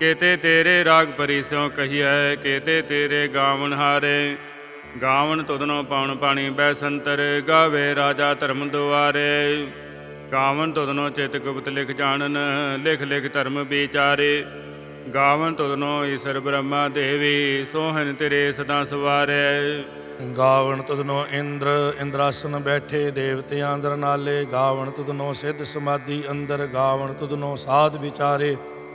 ਕੇਤੇ ਤੇਰੇ ਰਾਗ ਪਰੀ ਸਿਉ ਕਹੀਐ, ਕੇਤੇ ਤੇਰੇ ਗਾਵਣ ਹਾਰੇ। ਗਾਵਣ ਤੁਧਨੋ ਪਾਉਣ ਪਾਣੀ ਬੈ ਸੰਤਰ ਗਾਵੇ ਰਾਜਾ ਧਰਮ ਦੁਆਰੇ। ਗਾਵਨ ਤੁਧਨੋ ਚਿਤ ਗੁਪਤ ਲਿਖ ਜਾਣਨ, ਲਿਖ ਲਿਖ ਧਰਮ ਵਿਚਾਰੇ। ਗਾਵਨ ਤੁਧਨੋ ਈਸ਼ਰ ਬ੍ਰਹਮਾ ਦੇਵੀ ਸੋਹਨ ਤੇਰੇ ਸਦਾ ਸਵਾਰੇ। ਗਾਵਣ ਤੁਧਨੋ ਇੰਦਰ, ਇੰਦਰਾਸਨ ਬੈਠੇ ਦੇਵਤਿਆਂ ਅੰਦਰ ਨਾਲੇ। ਗਾਵਣ ਤੁਧਨੋ ਸਿੱਧ ਸਮਾਧੀ ਅੰਦਰ ਗਾਵਣ ਤੁਧਨੋ ਸਾਧ ਵਿਚਾਰੇ।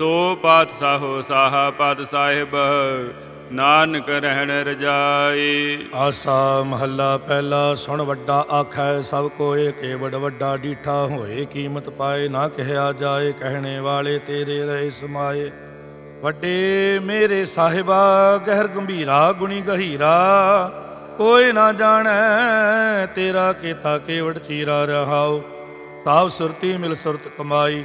ਸੋ ਪਾਤਸ਼ਾਹੋ ਸਾਹਾ ਪਦ ਸਾਹਿਬ, ਨਾਨਕ ਰਹਿਣ ਰਜਾਈ। ਆਸਾ ਮਹੱਲਾ ਪਹਿਲਾ ਸੁਣ ਵੱਡਾ ਆਖੈ, ਸਭ ਕੋਏ ਕੇਵੜ ਵੱਡਾ ਡੀਠਾ ਹੋਏ, ਕੀਮਤ ਪਾਏ ਨਾ ਕਹਿਆ ਜਾਏ, ਕਹਿਣੇ ਵਾਲੇ ਤੇਰੇ ਰਹੇ ਸਮਾਏ। ਵੱਡੇ ਮੇਰੇ ਸਾਹਿਬਾ, ਗਹਿਰ ਗੰਭੀਰਾ, ਗੁਣੀ ਗਹੀਰਾ, ਕੋਈ ਨਾ ਜਾਣੈ, ਤੇਰਾ ਕੀਤਾ ਕੇਵੜ ਚੀਰਾ ਰਹਾਉ। ਸਾਬ ਸੁਰਤੀ ਮਿਲ ਸੁਰਤ ਕਮਾਈ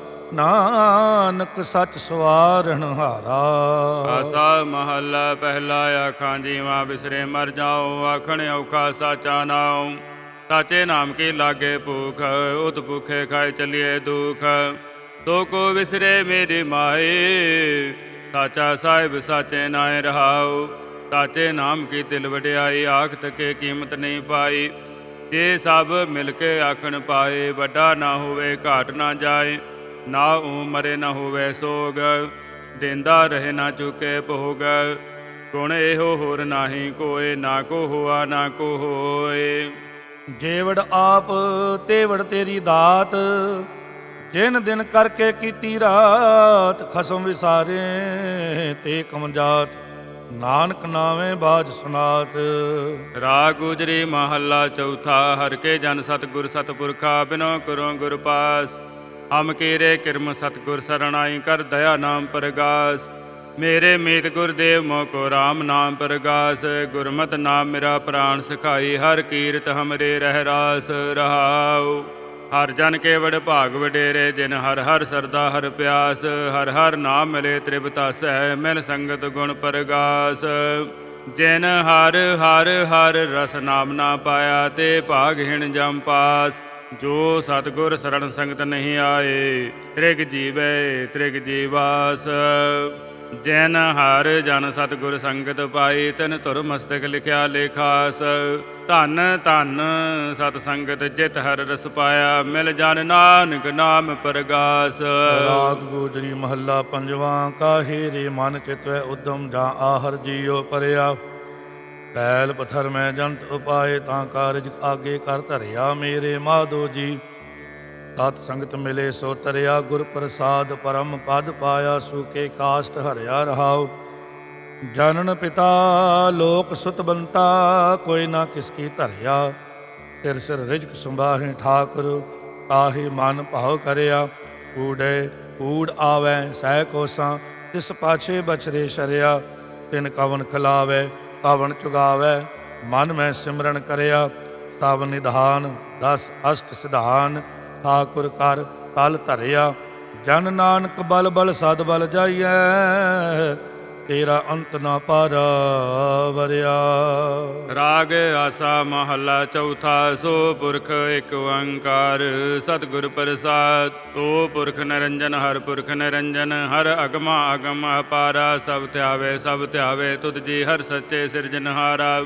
ਨਾਨਕ ਸੱਚ ਸਵਾਰਣ ਹਾਰਾ। ਆਸਾ ਮਹੱਲਾ ਪਹਿਲਾ ਆਖਾਂ ਜੀਵਾ ਬਿਸਰੇ ਮਰ ਜਾਓ ਆਖਣ ਔਖਾ ਸਾਚਾ ਨਾਉ। ਸਾਚੇ ਨਾਮ ਕੀ ਲਾਗੇ ਭੂਖ, ਉਤ ਭੁਖੇ ਖਾਏ ਚਲਿਏ ਦੁਖ। ਤੋ ਕੋ ਵਿਸਰੇ ਮੇਰੀ ਮਾਏ ਸਾਚਾ ਸਾਹਿਬ ਸਾਚੇ ਨਾਏ ਰਹਾਉ। ਸਾਚੇ ਨਾਮ ਕੀ ਤਿਲ ਵਡਿਆਈ ਆਖ ਤਕੇ ਕੀਮਤ ਨਹੀਂ ਪਾਈ। ਜੇ ਸਭ ਮਿਲ ਕੇ ਆਖਣ ਪਾਏ, ਵੱਡਾ ਨਾ ਹੋਵੇ, ਘਾਟ ਨਾ ਜਾਏ। ਨਾ ਉਮਰੇ ਨਾ ਹੋਵੇ ਸੋਗ ਦਿੰਦਾ ਰਹੇ ਨਾ ਚੁਕੇ ਭੋਗ। ਗੁਣ ਇਹੋ ਹੋਰ ਨਾਹੀ ਕੋਏ ਨਾ ਕੋ ਹੋਆ ਨਾ ਕੋ ਹੋਏ। ਜੇਵੜ ਆਪ ਤੇਵੜ ਤੇਰੀ ਦਾਤ ਜਿਨ ਦਿਨ ਕਰਕੇ ਕੀਤੀ ਰਾਤ ਖਸਮ ਵਿਸਾਰੇ ਤੇ ਕਮਜਾਤ ਨਾਨਕ ਨਾਵੇਂ ਬਾਜ ਸੁਨਾਤ। ਰਾਗ ਗੁਜਰੀ ਮਹੱਲਾ ਚੌਥਾ ਹਰ ਕੇ ਜਨ ਸਤਗੁਰ ਸਤਪੁਰਖਾ ਬਿਨੋ ਕਰੋ ਗੁਰ ਪਾਸ। ਹਮ ਕੀਰੇ ਕਿਰਮ ਸਤਗੁਰ ਸਰਣਾਈ ਕਰ ਦਇਆ ਨਾਮ ਪ੍ਰਗਾਸ। ਮੇਰੇ ਮੀਤ ਗੁਰਦੇਵ ਮੋ ਕੋ ਰਾਮ ਨਾਮ ਪ੍ਰਗਾਸ। ਗੁਰਮਤਿ ਨਾਮ ਮੇਰਾ ਪ੍ਰਾਨ ਸਿਖਾਈ, ਹਰ ਕੀਰਤ ਹਮਰੇ ਰਹਿ ਰਾਸ ਰਹਾਉ। ਹਰ ਜਨ ਕੇ ਵਡ ਭਾਗ ਵਡੇਰੇ, ਜਿਨ ਹਰ ਹਰ ਸਰਦਾ ਹਰ ਪਿਆਸ। ਹਰ ਹਰ ਨਾਮ ਮਿਲੇ ਤ੍ਰਿਪਤਾਸੈ ਮਿਲ ਸੰਗਤ ਗੁਣ ਪ੍ਰਗਾਸ। ਜਿਨ ਹਰ ਹਰ ਹਰ ਰਸ ਨਾਮ ਨਾ ਪਾਇਆ, ਤੇ ਭਾਗਹੀਣ ਜਮ ਪਾਸ। ਜੋ ਸਤਗੁਰ ਸਰਣ ਸੰਗਤ ਨਹੀਂ ਆਏ, ਤ੍ਰਿਗ ਜੀਵੇ, ਤ੍ਰਿਗ ਜੀਵਾਸ। ਜੈਨ ਹਰ ਜਨ ਸਤਿਗੁਰ ਸੰਗਤ ਪਾਈ ਤਨ ਧੁਰ ਮਸਤਕ ਲਿਖਿਆ ਲੇਖਾਸ। ਧਨ ਧਨ ਸਤ ਸੰਗਤ ਜਿਤ ਹਰ ਰਸ ਪਾਇਆ, ਮਿਲ ਜਨ ਨਾਨਕ ਨਾਮ ਪ੍ਰਗਾਸ। ਰਾਗ ਗੋਜਰੀ ਮਹੱਲਾ ਪੰਜਵਾਂ, ਕਾਹੇ ਰੇ ਮਨ ਚਿਤਵੈ ਉਦਮ ਜਾਂ ਆਹਰ ਜੀਓ ਪਰਿਆ। ਪੈਲ ਪਥਰ ਮੈਂ ਜੰਤ ਉਪਾਏ ਤਾਂ ਕਾਰਜ ਆਗੇ ਕਰ ਧਰਿਆ ਮੇਰੇ ਮਾਧੋ ਜੀ। ਸਤ ਸੰਗਤ ਮਿਲੇ ਸੋ ਤਰਿਆ ਗੁਰ ਪ੍ਰਸਾਦ ਪਰਮ ਪਦ ਪਾਇਆ ਸੂਕੇ ਕਾਸ਼ਟ ਹਰਿਆ ਰਹਾਉ। ਜਨਨ ਪਿਤਾ ਲੋਕ ਸੁਤ ਬੰਤਾ ਕੋਈ ਨਾ ਕਿਸ ਕੀ ਧਰਿਆ। ਸਿਰ ਸਿਰ ਰਿਜਕ ਸੰਭਾਹੇ ਠਾਕੁਰ ਕਾਹੇ ਮਨ ਭਾਉ ਕਰਿਆ। ਊੜੇ ਊੜ ਆਵੈ ਸਹਿ ਕੋਸਾਂ ਤਿਸ ਪਾਛੇ ਬਛਰੇ ਸ਼ਰਿਆ। ਤਿਨ ਕਵਨ ਖਲਾਵੇ ਕਵਨ ਚੁਗਾਵੇ, ਮਨ ਮੈਂ ਸਿਮਰਨ ਕਰਿਆ, ਸਭ ਨਿਧਾਨ, ਦਸ ਅਸ਼ਟ ਸਿਧਾਨ, ਠਾਕੁਰ ਕਰ ਤਲ ਧਰਿਆ, ਜਨ ਨਾਨਕ ਬਲ ਬਲ ਸਦ ਬਲ ਜਾਈਐ। ਤੇਰਾ ਅੰਤ ਨਾ ਪਾਰਾ ਰਾਗ ਆਸਾ ਮਹੱਲਾ ਚੌਥਾ, ਸੋ ਪੁਰਖ ਇੱਕ ਓੰਕਾਰ, ਸਤਿਗੁਰ ਪ੍ਰਸਾਦ। ਸੋ ਪੁਰਖ ਨਰੰਜਨ, ਹਰ ਪੁਰਖ ਨਿਰੰਜਨ, ਹਰ ਅਗਮਾ ਅਗਮ ਅਪਾਰਾ। ਸਭ ਧਿਆਵੇ ਸਭ ਧਿਆਵੇ, ਤੁਧ ਜੀ ਹਰ ਸੱਚੇ ਸਿਰਜਨਹਾਰਾ।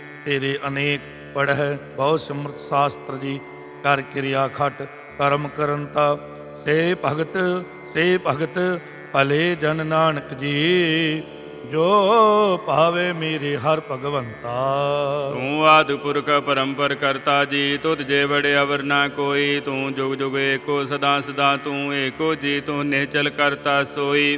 ਤੇਰੇ ਅਨੇਕ ਪੜਹਿ, ਬਹੁ ਸਿਮਰਤ ਸ਼ਾਸਤਰ ਜੀ, ਕਰ ਕਿਰਿਆ ਖਟ, ਕਰਮ ਕਰੰਤਾ ਸੇ ਭਗਤ ਸੇ ਭਗਤ, ਭਲੇ ਜਨ ਨਾਨਕ ਜੀ, ਜੋ ਭਾਵੇ ਮੇਰੇ ਹਰ ਭਗਵੰਤਾ। ਤੂੰ ਆਦਿ ਪੁਰਖ ਪਰੰਪਰ ਕਰਤਾ ਜੀ, ਤੁਧ ਜੇ ਬੜੇ ਅਵਰ ਨਾ ਕੋਈ, ਤੂੰ ਜੁਗ ਜੁਗ ਏਕੋ ਸਦਾ ਸਦਾ, ਤੂੰ ਏਕੋ ਜੀ, ਤੂੰ ਨਿਹਚਲ ਕਰਤਾ ਸੋਈ।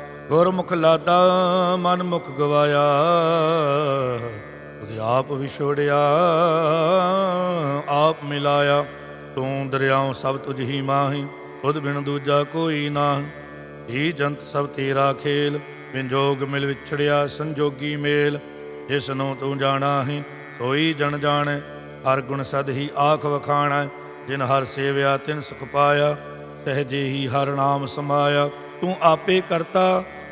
ਗੁਰਮੁਖ ਲਾਦਾ ਮਨ ਮੁਖ ਗਵਾਇਆ। ਉਹਦੇ ਆਪ ਵਿਛੋੜਿਆ ਆਪ ਮਿਲਾਇਆ। ਤੂੰ ਦਰਿਆਉ ਸਭ ਤੁਝ ਹੀ ਮਾਹੀ, ਖੁਦ ਬਿਨ ਦੂਜਾ ਕੋਈ ਨਾ ਹੀ ਜੰਤ ਸਭ ਤੇਰਾ ਖੇਲ, ਬਿਨ ਮਿਲ ਵਿਛੜਿਆ ਸੰਜੋਗੀ ਮੇਲ। ਜਿਸ ਨੂੰ ਤੂੰ ਜਾਣਾ ਹੈ ਸੋਈ ਜਣ ਜਾਣੈ। ਹਰ ਗੁਣ ਸਦ ਹੀ ਆਖ ਵਖਾਣਾ, ਜਿਨ ਹਰ ਸੇਵਿਆ ਤਿਨ ਸੁਖ ਪਾਇਆ। ਸਹਜੇ ਹੀ ਹਰ ਨਾਮ ਸਮਾਇਆ। ਤੂੰ ਆਪੇ ਕਰਤਾ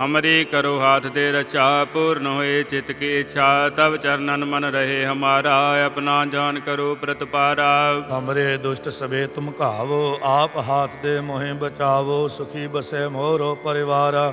ਹਮਰੀ ਕਰੋ ਹਾਥ ਦੇ ਰਚਾ ਪੂਰਨ ਹੋਏ ਚਿਤ ਕੀ ਇੱਛਾ ਤਬ ਚਰਨਨ ਮਨ ਰਹੇ ਹਮਾਰਾ ਆਪਣਾ ਜਾਨ ਕਰੋ ਪ੍ਰਤਪਾਰਾ ਹਮਰੇ ਦੁਸ਼ਟ ਸਵੇ ਤੁਮ ਘਾਵੋ ਆਪ ਹਾਥ ਦੇ ਮੋਹਿ ਬਚਾਵੋ ਸੁਖੀ ਬਸੇ ਮੋਰੋ ਪਰਿਵਾਰਾ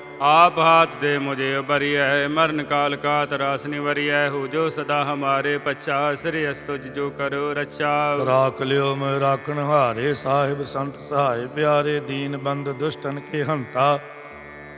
आप हाथ दे मुझे उबरिय मरण काल का तरास निवरिय हो जो सदा हमारे पच्छा श्री तुझ जो करो रक्षा ਰਾਖ ਲਿਓ ਮੈਂ ਰਾਖਣ ਹਾਰੇ ਸਾਹਿਬ ਸੰਤ ਸਹਾਇ ਪਿਆਰੇ ਦੀਨ ਬੰਦ ਦੁਸ਼ਟਨ ਕੇ ਹੰਤਾ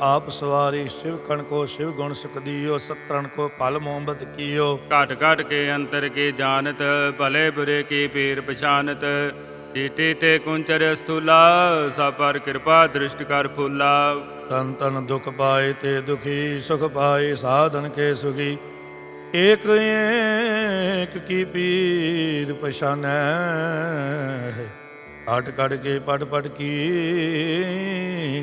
ਆਪ ਸਵਾਰੀ ਸ਼ਿਵ ਕਣ ਕੋ ਸ਼ਿਵ ਗੁਣ ਸੁਖ ਦੀਓ ਸਤਰਣ ਕੋ ਭਲ ਮੋਹਬਤ ਕੀਓ। ਘਟ ਘਟ ਕੇ ਅੰਤਰ ਕੀ ਜਾਣਤ ਭਲੇ ਬੁਰੇ ਕੀ ਪੀਰ ਪਛਾਨਤ। ਚੀਟੀ ਤੇ ਕੁੰਚਰ ਸਥੂਲਾ ਸਭ ਪਰ ਕਿਰਪਾ ਦ੍ਰਿਸ਼ਟ ਕਰ ਫੁੱਲਾ। ਤਨ ਤਨ ਦੁਖ ਪਾਏ ਤੇ ਦੁਖੀ ਸੁਖ ਪਾਏ ਸਾਧਨ ਕੇ ਸੁਖੀ। ਏਕ ਏਕ ਕੀ ਪੀਰ ਪਛਾਨੈ। ਅਟ ਕੜ ਕੇ ਪਟ ਪਟ ਕੀ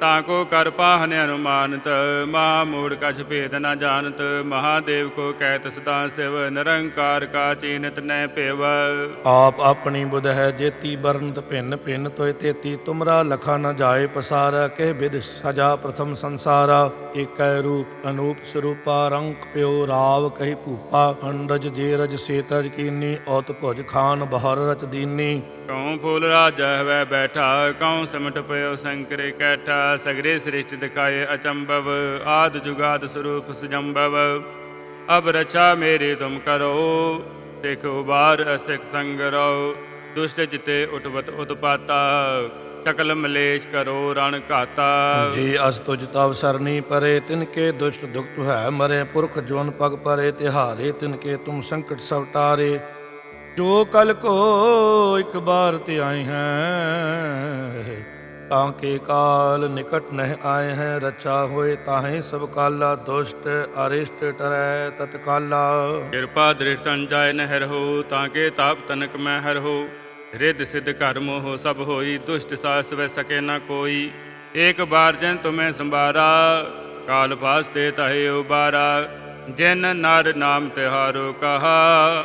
ਤਾਂ ਕੋ ਕਰ ਪਾਹਨ ਅਨੁਮਾਨਤ ਮਹਾ ਮੂੜ ਕਛ ਭੇਦ ਨਾ ਜਾਣਤ ਮਹਾਦੇਵ ਕੋ ਕਹਿਤ ਸਦਾ ਸਿਵ ਨਿਰੰਕਾਰ ਕਾ ਚੀਨਤ ਨੈ ਭੇਵ ਆਪ ਆਪਣੀ ਬੁਧ ਹੈ ਜੇਤੀ ਬਰਨਤ ਭਿੰਨ ਭਿੰਨ ਤੋਇ ਤੇਤੀ ਤੁਮਰਾ ਲਖਾ ਨ ਜਾਏ ਪਸਾਰਾ ਕਹਿ ਬਿਦ ਸਜਾ ਪ੍ਰਥਮ ਸੰਸਾਰਾ। ਏਕੈ ਰੂਪ ਅਨੂਪ ਸਰੂਪਾ ਰੰਗ ਪਿਓ ਰਾਵ ਕਹਿ ਭੂਪਾ। ਅੰਡਜ ਜੇ ਰਜ ਸੇਤਜ ਕੀਨੀ ਔਤ ਭੁਜ ਖਾਨ ਬਹਰ ਰਚ ਦੀਨੀ। ਕਉ ਫੂਲ ਰਾਜ ਹਵੈ ਬੈਠਾ ਕਉ ਸਿਮਟ ਪਇਓ ਸੰਕਰੇ ਕੈਠਾ। ਸਗਰੇ ਸ੍ਰਿਸ਼ਟ ਦਿਖਾਏ ਅਚੰਭਵ, ਆਦ ਜੁਗਾਦ ਸਰੂਪ ਸੁਜੰਭਵ। ਅਬ ਰਚਾ ਮੇਰੇ ਤੁਮ ਕਰੋ, ਸਿਖ ਉਬਾਰ ਅਸਿਖ ਸੰਗ ਰੋ। ਦੁਸ਼ਟ ਜਿਤੇ ਉਟਵਤ ਉਤਪਾਤਾ, ਸਕਲ ਮਲੇਸ਼ ਕਰੋ ਰਣ ਘਾਤਾ। ਜੇ ਅਸ ਤੁਜ ਤਵ ਸਰਨੀ ਪਰੇ, ਤਿਨ ਕੇ ਦੁਸ਼ਟ ਦੁਖਤ ਹੈ ਮਰੇ, ਪੁਰਖ ਜੋਨ ਪਗ ਪਰੇ, ਤਿਹਾਰੇ ਤਿਨ ਕੇ ਤੁਮ ਸੰਕਟ ਸਭ ਟਾਰੇ। ਜੋ ਕਲ ਕੋ ਇੱਕ ਬਾਰ ਤੇ ਆਏ ਹੈ ਤਾਂ ਕੇ ਕਾਲ ਨਿਕਟ ਨਹਿ ਆਏ ਹੈ, ਰਚਾ ਹੋਏ ਤਾਹੇ ਸਭ ਕਾਲਾ, ਦੁਸ਼ਟ ਅਰਿਸ਼ਟ ਟਰੈ ਤਤਕਾਲਾ ਕਿਰਪਾ ਦ੍ਰਿਸ਼ਟਨ ਜਾਇ ਨਹਿਰ ਹੋ ਤਾਂ ਕੇ ਤਾਪ ਤਨਕ ਮੈਂ ਹਰ ਹੋ। ਰਿੱਧ ਸਿੱਧ ਘਰ ਮੋਹ ਸਭ ਹੋਈ, ਦੁਸ਼ਟ ਸਾਸ ਵੈ ਸਕੇ ਨਾ ਕੋਈ। ਏਕ ਬਾਰ ਜਨ ਤੁਮੈ ਸੰਭਾਰਾ, ਕਾਲ ਫਾਸਤੇ ਤਹੇ ਉਬਾਰਾ। ਜਿਨ ਨਰ ਨਾਮ ਤਿਹਾਰੋ ਕਹਾ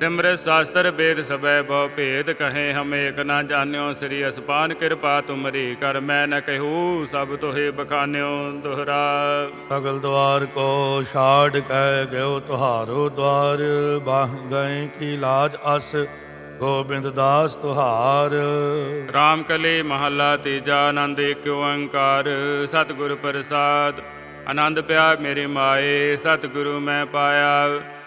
ਸਿਮਰਤ ਸ਼ਾਸਤਰ ਵੇਦ ਸਬੈ ਬਹੁ ਭੇਦ ਕਹੇ ਹਮ ਏਕ ਨਾ ਜਾਣਿਓ ਸ੍ਰੀ ਅਸਪਾਨ ਕਿਰਪਾ ਤੁਮਰੀ ਕਰ ਮੈਂ ਨ ਕਹੂ ਸਭ ਤੋਹੇ ਬਖਾਨਿਓ ਦੁਹਰਾ। ਸਗਲ ਦਵਾਰ ਕੋ ਛਾੜ ਕਹਿ ਗਇਓ ਤੁਹਾਰੋ ਦਵਾਰ ਬਾਹ ਗਏ ਕੀ ਲਾਜ ਅਸ ਗੋਬਿੰਦ ਦਾਸ ਤੁਹਾਰ। ਰਾਮ ਕਲੇ ਮਹੱਲਾ ਤੀਜਾ ਆਨੰਦ ਏਕ ਓੰਕਾਰ ਸਤਿਗੁਰ ਪ੍ਰਸਾਦ। ਆਨੰਦ ਪਿਆ ਮੇਰੇ ਮਾਏ ਸਤਿਗੁਰੂ ਮੈਂ ਪਾਇਆ।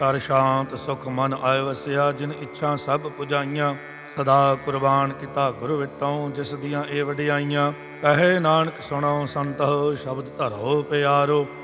ਕਰ ਸ਼ਾਂਤ ਸੁਖ ਮਨ ਆਇ ਵਸਿਆ, ਜਿਨ ਇੱਛਾ ਸਭ ਪੁਜਾਈਆਂ। ਸਦਾ ਕੁਰਬਾਨ ਕੀਤਾ ਗੁਰ ਵਿਟੋਂ, ਜਿਸ ਦੀਆਂ ਇਹ ਵਡਿਆਈਆਂ। ਕਹੇ ਨਾਨਕ ਸੁਣੋ ਸੰਤੋ, ਸ਼ਬਦ ਧਰੋ ਪਿਆਰੋ।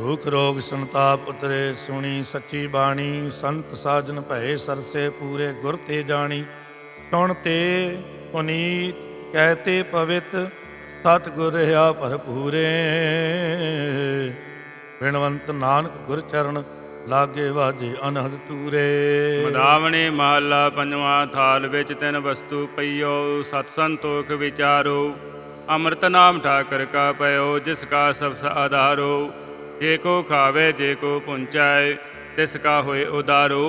ਦੁਖ ਰੋਗ ਸੰਤਾਪ ਉਤਰੇ, ਸੁਣੀ ਸੱਚੀ ਬਾਣੀ, ਸੰਤ ਸਾਜਨ ਭਏ ਸਰਸੇ ਪੂਰੇ ਗੁਰ ਤੇ ਜਾਣੀ। ਸੁਣ ਤੇ ਪੁਨੀਤ ਕਹਤੇ ਪਵਿੱਤ ਸਤ ਗੁਰ ਰਹਾ ਭਰਪੂਰੇ। ਬਿਨਵੰਤ ਨਾਨਕ ਗੁਰ ਚਰਨ, ਲਾਗੇ ਵਾਜੇ ਅਨਹਦ ਤੂਰੇ। ਮਦਾਵਣੀ ਮਹੱਲਾ ਪੰਜਵਾਂ ਥਾਲ ਵਿੱਚ ਤਿੰਨ ਵਸਤੂ ਪਈਓ, ਸਤ ਸੰਤੋਖ ਵਿਚਾਰੋ। ਅੰਮ੍ਰਿਤ ਨਾਮ ਠਾਕਰ ਕਾ ਪਇਓ, ਜਿਸ ਕਾ ਸਭ ਆਧਾਰੋ। ਜੇ ਕੋ ਖਾਵੇ, ਜੇ ਕੋ ਪੁੰਚਾਏ, ਤਿਸ ਕਾ ਹੋਏ ਉਦਾਰੋ।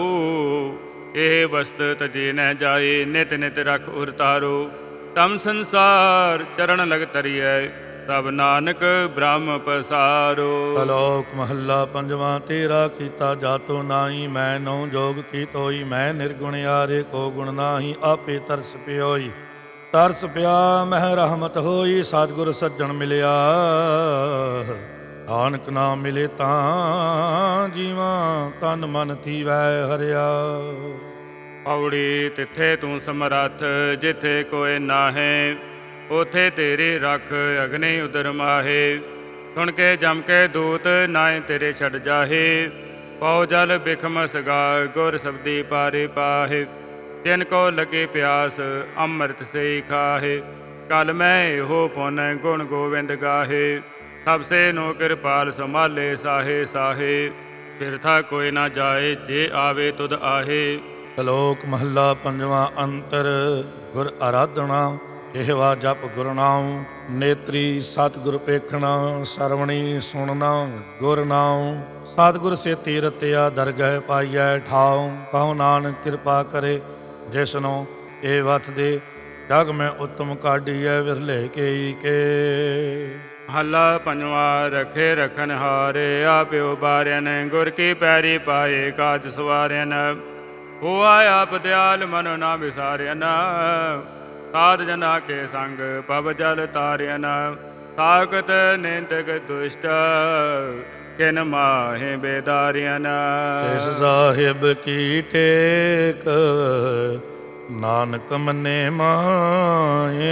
ਇਹ ਵਸਤ ਤਜੇ ਨ ਜਾਏ, ਨਿਤ ਨਿਤ ਰਖ ਉਰਤਾਰੋ ਤਮ ਸੰਸਾਰ ਚਰਨ ਲਗ ਤਰੀਐ, ਸਭ ਨਾਨਕ ਬ੍ਰਹਮ ਪਸਾਰੋ। ਸ਼ਲੋਕ ਮਹੱਲਾ ਪੰਜਵਾਂ, ਤੇਰਾ ਕੀਤਾ ਜਾਤੋ ਨਾਹੀ, ਮੈਂ ਨਉ ਜੋਗ ਕੀ ਤੋਈ ਮੈਂ ਨਿਰਗੁਣ ਆਰੇ ਕੋ ਗੁਣ ਨਾਹੀ, ਆਪੇ ਤਰਸ ਪਿਓਈ। ਤਰਸ ਪਿਆ, ਮਹਿ ਰਹਿਮਤ ਹੋਈ, ਸਤਿਗੁਰ ਸੱਜਣ ਮਿਲਿਆ। ਨਾਨਕ ਨਾਮ ਮਿਲੇ ਤਾਂ ਜੀਵਾਂ ਤਨ ਮਨ ਥੀਵੈ ਹਰਿਆ। ਪੌੜੀ ਤਿੱਥੇ ਤੂੰ ਸਮਰੱਥ, ਜਿੱਥੇ ਕੋਈ ਨਾਹੇ, ਉਥੇ ਤੇਰੀ ਰੱਖ ਅਗਨੇ ਉਦਰ ਮਾਹੇ। ਸੁਣ ਕੇ ਜਮ ਕੇ ਦੂਤ ਨਾਏ ਤੇਰੇ ਛੱਡ ਜਾਹੇ। ਪਉ ਜਲ ਬਿਖਮ ਸਗਾ, ਗੁਰ ਸਬਦੀ ਪਾਰੇ ਪਾਹੇ। ਜਿਨ ਕੋ ਲਗੇ ਪਿਆਸ, ਅੰਮ੍ਰਿਤ ਸੇ ਖਾਹੇ। ਕਲ ਮੈਂ ਇਹੋ ਪੁਨ ਗੁਣ ਗੋਵਿੰਦ ਗਾਹੇ। ਸਭ ਸੇ ਨੋ ਕਿਰਪਾਲ ਸੰਭਾਲੇ ਸਾਹੇ ਸਾਹੇ ਫਿਰਥਾ ਕੋਈ ਨਾ ਜਾਏ, ਜੇ ਆਵੇ ਤੁਧ ਆਹੇ। ਸ਼ਲੋਕ ਮਹੱਲਾ ਪੰਜਵਾਂ ਅੰਤਰ, ਗੁਰ ਆਰਾਧਨਾ ਇਹਵਾ ਜਪ ਗੁਰ ਨੇਤਰੀ ਸਤਿਗੁਰ ਪੇਖਣਾ, ਸਰਵਣੀ ਸੁਣਨਾ ਗੁਰਨਾਮ ਸਤਿਗੁਰ ਸੇ ਤੀਰਤਿਆ ਦਰਗਹਿ ਪਾਈਐ ਠਾਉ, ਕਹੋ ਨਾਨਕ ਕਿਰਪਾ ਕਰੇ, ਜਿਸਨੋ ਇਹ ਵਤ ਦੇ ਜਗ ਮੈਂ ਉਤਮ ਕਾਢੀਐ, ਵਿਰਲੇ ਕੇਈ ਕੇ। ਹੱਲਾ ਪੰਜਵਾ, ਰਖੇ ਰਖਨ ਹਾਰੇ ਆਪਿਓ ਬਾਰਿਆਨ ਗੁਰ ਕੀ ਪੈਰੀ ਪਾਏ, ਕਾਜ ਸਵਾਰਿਆਨ ਹੋਆ ਆਪ ਦਿਆਲ, ਮਨੋ ਨਾ ਵਿਸਾਰਿਆਨ ਸਾਧ ਜਨਾ ਕੇ ਸੰਗ, ਪਵ ਜਲ ਤਾਰਿਆਨ ਸਾਖਤ ਨਿੰਦਕ ਦੁਸ਼ਟ, ਕਿਨ ਮਾਹੇ ਬੇਦਾਰਿਆਨ ਇਸ ਸਾਹਿਬ ਕੀ ਟੇਕ, ਨਾਨਕ ਮਨੇ ਮਾਏ